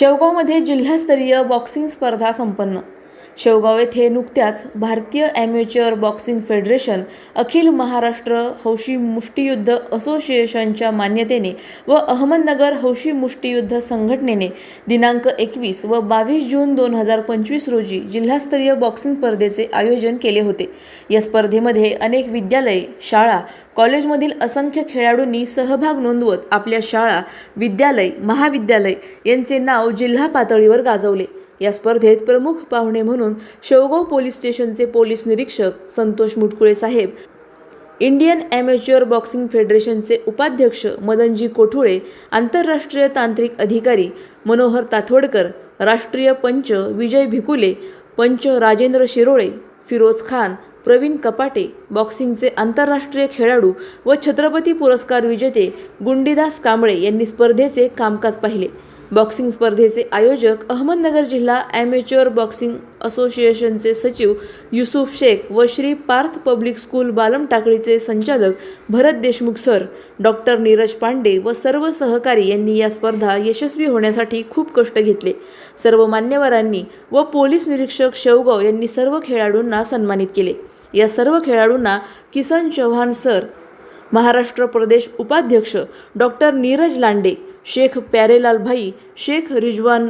शेवगावमध्ये जिल्हास्तरीय बॉक्सिंग स्पर्धा संपन्न शेवगाव येथे नुकत्याच भारतीय ॲमेच्युअर बॉक्सिंग फेडरेशन अखिल महाराष्ट्र हौशी मुष्टियुद्ध असोसिएशनच्या मान्यतेने व अहमदनगर हौशी मुष्टियुद्ध संघटनेने दिनांक एकवीस व बावीस जून दोन हजार पंचवीस रोजी जिल्हास्तरीय बॉक्सिंग स्पर्धेचे आयोजन केले होते. या स्पर्धेमध्ये अनेक विद्यालये शाळा कॉलेजमधील असंख्य खेळाडूंनी सहभाग नोंदवत आपल्या शाळा विद्यालय महाविद्यालय यांचे नाव जिल्हा पातळीवर गाजवले. या स्पर्धेत प्रमुख पाहुणे म्हणून शेवगाव पोलीस स्टेशनचे पोलीस निरीक्षक संतोष मुटकुळे साहेब इंडियन ॲमेच्युअर बॉक्सिंग फेडरेशनचे उपाध्यक्ष मदनजी कोठुळे आंतरराष्ट्रीय तांत्रिक अधिकारी मनोहर ताथवडकर राष्ट्रीय पंच विजय भिकुले पंच राजेंद्र शिरोळे फिरोज खान प्रवीण कपाटे बॉक्सिंगचे आंतरराष्ट्रीय खेळाडू व छत्रपती पुरस्कार विजेते गुंडीदास कांबळे यांनी स्पर्धेचे कामकाज पाहिले. बॉक्सिंग स्पर्धेचे आयोजक अहमदनगर जिल्हा ॲमेच्युअर बॉक्सिंग असोसिएशनचे सचिव युसुफ शेख व श्री पार्थ पब्लिक स्कूल बालम टाकळीचे संचालक भरत देशमुख सर डॉक्टर नीरज पांडे व सर्व सहकारी यांनी या स्पर्धा यशस्वी होण्यासाठी खूप कष्ट घेतले. सर्व मान्यवरांनी व पोलीस निरीक्षक शेवगाव यांनी सर्व खेळाडूंना सन्मानित केले. या सर्व खेळाडूंना किसन चव्हाण सर महाराष्ट्र प्रदेश उपाध्यक्ष डॉक्टर नीरज लांडे शेख प्यारेलाल भाई शेख रिजवान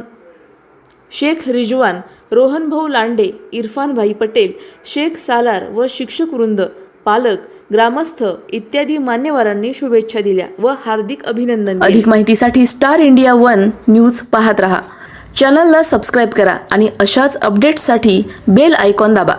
शेख रिजवान रोहनभाऊ लांडे इरफानभाई पटेल शेख सालार व शिक्षक वृंद पालक ग्रामस्थ इत्यादी मान्यवरांनी शुभेच्छा दिल्या व हार्दिक अभिनंदन अधिक माहितीसाठी स्टार इंडिया वन न्यूज पाहत रहा. चॅनलला सबस्क्राईब करा आणि अशाच अपडेट्ससाठी बेल आयकॉन दाबा.